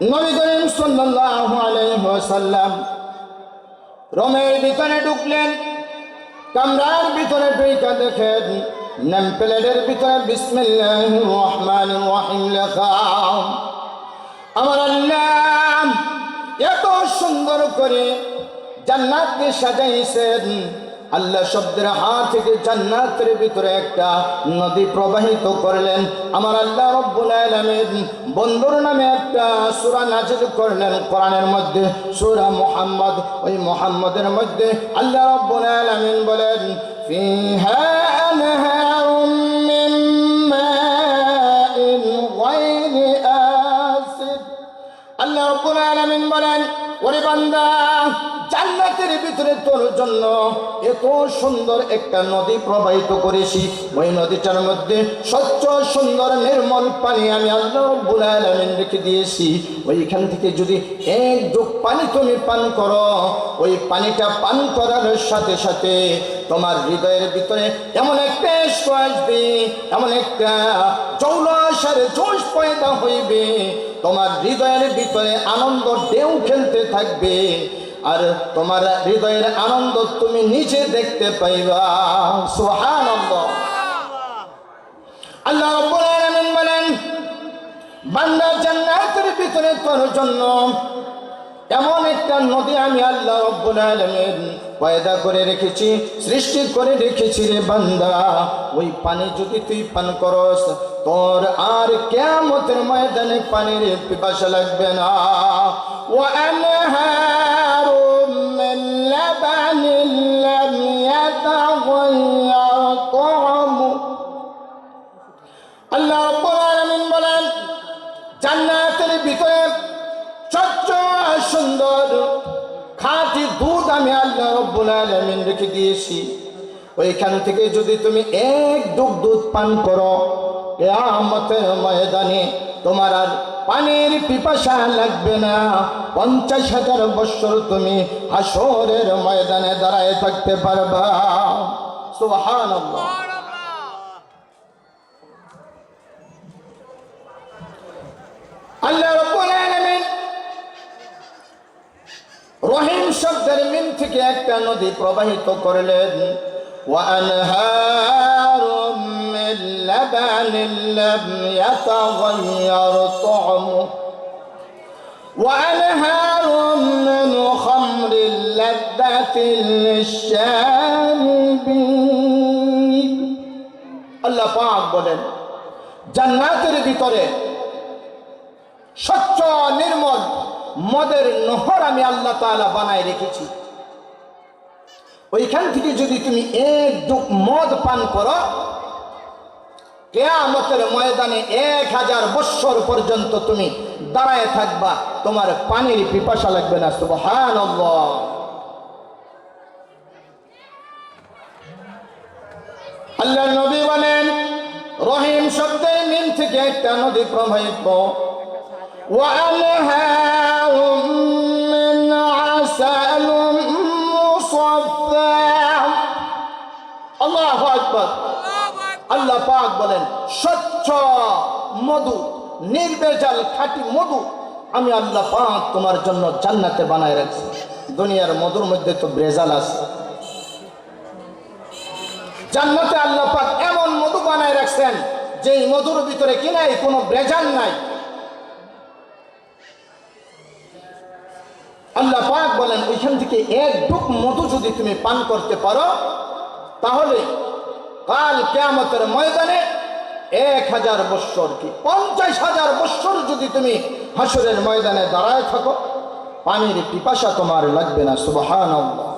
নবী করিম সাল্লাল্লাহু আলাইহি ওয়াসাল্লাম রোমের ভিতরে ঢুকলেন, কামরার ভিতরে ঢুকা দেখেন নেম প্লেটের ভিতরে বিসমিল্লাহির রহমানির রহিম লেখা, আমার আল্লাহ এত সুন্দর করে জান্নাতকে সাজাইছেন আল্লাহ শব্দের হা থেকে জান্নাতের ভিতরে একটা নদী প্রবাহিত করলেন। আমার আল্লাহ রব্বুল আলামিন বন্ধুর নামে একটা সূরা নাজিল করলেন কোরআনের মধ্যে, সূরা মুহাম্মদ। ওই মুহাম্মদের মধ্যে আল্লাহ রব্বুল আলামিন বলেন, ফিহা আনহারুম আল্লাহ রব্বুল আলামিন বলেন, ওরে বান্দা, জান্নাতের ভিতরে তোর জন্য এত সুন্দর একটা নদী প্রবাহিত করেছি। ওই নদীটার মধ্যে স্বচ্ছ, সুন্দর, নির্মল পানি আমি আল্লাহ রব্বুল আলামিন রেখে দিয়েছি। ওইখান থেকে যদি এক যোগ পানি তুমি পান করো, ওই পানিটা পান করার সাথে সাথে তোমার হৃদয়ের ভিতরে এমন একটা এসো আসবে, এমন একটা জোশ পয়দা হইবে। তোমার হৃদয়ের ভিতরে আনন্দ ঢেউ খেলতে থাকবে, আর তোমার হৃদয়ের আনন্দ তুমি নিজে দেখতে পাইবা। সুবহানাল্লাহ। আল্লাহ বলেন, বান্দা জান্নাতের ভিতরে তোর জন্য এমন একটা নদী আমি আল্লাহ রব্বুল আলামিন পয়দা করে রেখেছি, সৃষ্টি করে রেখেছি রে বান্দা। ওই পানি যদি তুই পান করস, তোর আর কিয়ামতের ময়দানে পানির পিপাসা লাগবে না। ও আল্লাহ ভিতরে সুন্দর আমি আল্লাহ রব্বুল আলমিন রেখে দিয়েছি। ওইখান থেকে যদি তুমি এক ডুব দুধ পান করো ময়দানে তোমার আর পানির পিপাসা লাগবে না। পঞ্চাশ হাজার বছর তুমি হাসরের ময়দানে দাঁড়ায় থাকতে পারবা। সুবহানাল্লাহ। রহিম শব্দের মিন থেকে একটা নদী প্রবাহিত করলেন وأنهار من لبن لم يتغير طعمه وأنهار من خمر لذة للشاربين আল্লাহ পাক বলেন জান্নাতের ভিতরে স্বচ্ছ নির্মল মদের নহর আমি আল্লাহ তালা বানায় রেখেছি। ওইখান থেকে যদি তুমি একটু মদ পান করো, কেয়ামতের ময়দানে এক হাজার বৎসর পর্যন্ত তুমি দাঁড়ায় থাকবা, তোমার পানির পিপাসা লাগবে না সুবহান আল্লাহ নবী বলেন, রহিম শব্দের মিন থেকে একটা নদী প্রবাহিত। হ্যাঁ من عسل مصفى আল্লাহ আকবর আল্লাহ পাক বলেন স্বচ্ছ মধু নির্বেজাল খাঁটি মধু আমি আল্লাহ পাক তোমার জন্য জান্নাতে বানায় রাখছি দুনিয়ার মধুর মধ্যে তো ব্রেজাল আছে জান্নাতে আল্লাহ পাক এমন মধু বানায় রাখছেন যে এই মধুর ভিতরে কি নাই কোনো ব্রেজাল নাই আল্লাহ পাক বলেন ওইখান থেকে এক ডুক মধু যদি তুমি পান করতে পারো তাহলে কাল কেয়ামতের ময়দানে এক হাজার বৎসর কি পঞ্চাশ হাজার বৎসর যদি তুমি হাসরের ময়দানে দাঁড়ায় থাকো পানির পিপাসা তোমার লাগবে না সুবহান আল্লাহ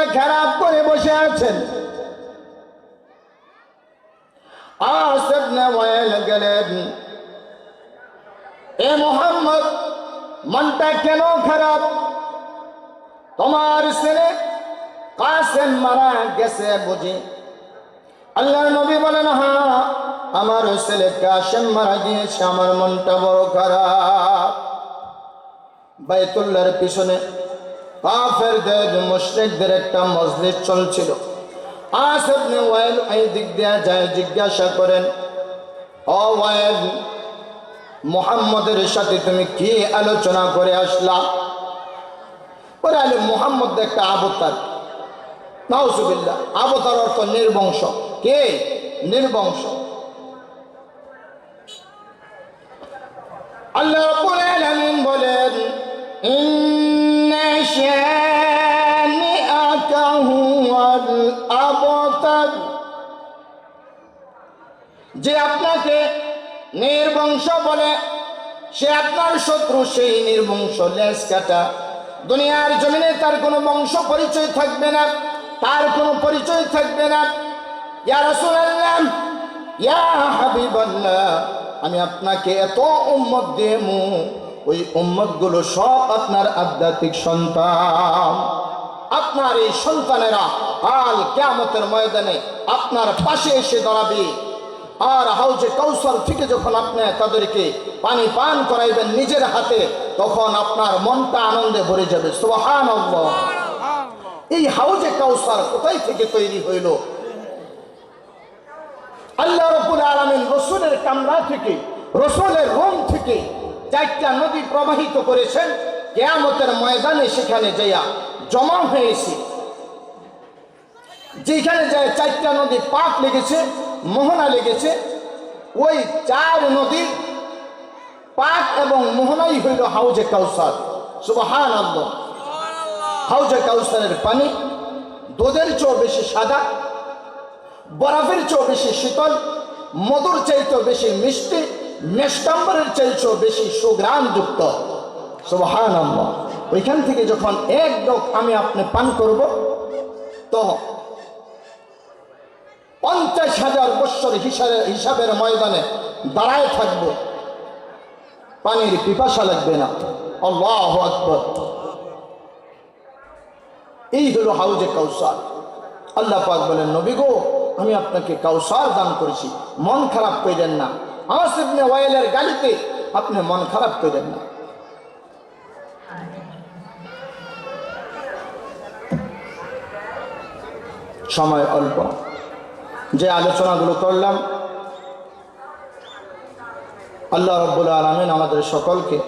মনটা খারাপ করে বসে আছেন। মনটা কেন খারাপ? তোমার ছেলে কাসেম মারা গেছে বুঝি। আল্লাহর নবী বলেন হ্যাঁ আমার ছেলে কাশেম মারা গিয়েছে, আমার মনটা বড় খারাপ। বাইতুল্লাহর পিছনে কাফেরদের, মুশরিকদের একটা মজলিস চলছিল। আসিবনে ওয়াইল এই দিক দিয়া যায়, জিজ্ঞাসা করেন, ও ওয়াইল সাথে তুমি কি আলোচনা করে আসলা? আলে একটা আবতার আবতার অর্থ নির্বংশ। কে? নির্বংশ। আল্লাহ বলেন হুয়াল আবতার যে আপনাকে নির্বংশ বলে, সে আপনার শত্রু, সেই নির্বংশ লেস কাটা। দুনিয়ার জমিনে তার কোনো বংশ পরিচয় থাকবে না, তার কোনো পরিচয় থাকবে না। ইয়া রাসূলুল্লাহ, ইয়া হাবিবাল্লাহ, আমি আপনাকে এত উম্মত মু ওই উম্মতগুলো সব আপনার আধ্যাত্মিক সন্তান। আপনার এই সন্তানেরা কাল কেয়ামতের ময়দানে আপনার পাশে এসে দাঁড়াবে। আর হাউজে কৌশল থেকে যখন আপনি তাদেরকে পানি পান করাইবেন নিজের হাতে, তখন আপনার মনটা আনন্দে ভরে যাবে। সুবাহান এই হাউজে কৌশল কোথায় থেকে তৈরি হইল? আল্লাহ রব্বুল আলামিন রসুলের কামরা থেকে, রসুলের রোম থেকে চারটা নদী প্রবাহিত করেছেন কেয়ামতের ময়দানে সেখানে যাইয়া জমা হয়েছে। যেখানে যায় চারটা নদী পাক লেগেছে মোহনা লেগেছে ওই চার নদী পাক এবং মোহনাই হইল হাউজে কাউসার। সুবহান হাউজে কাউসারের পানি দুধের চেয়েও বেশি সাদা বরফের চেয়েও বেশি শীতল মধুর চাইতেও বেশি মিষ্টি মেষ্টাম্বরের চাইতেও বেশি সুগ্রামযুক্ত আল্লাহ ওইখান থেকে যখন এক ডোক আমি আপনি পান করব, তো পঞ্চাশ হাজার বৎসর হিসাবে হিসাবের ময়দানে দাঁড়ায় থাকব। পানির পিপাসা লাগবে না। আল্লাহ আকবর। এই হলো হাউজে কাউসার। আল্লাহ পাক বলেন, নবী গো, আমি আপনাকে কাউসার দান করেছি। মন খারাপ করেন না। আসিবনে ওয়াইলের গালিতে আপনি মন খারাপ করেন না। সময় অল্প। যে আলোচনাগুলো করলাম, আল্লাহ রব্বুল আলমিন আমাদের সকলকে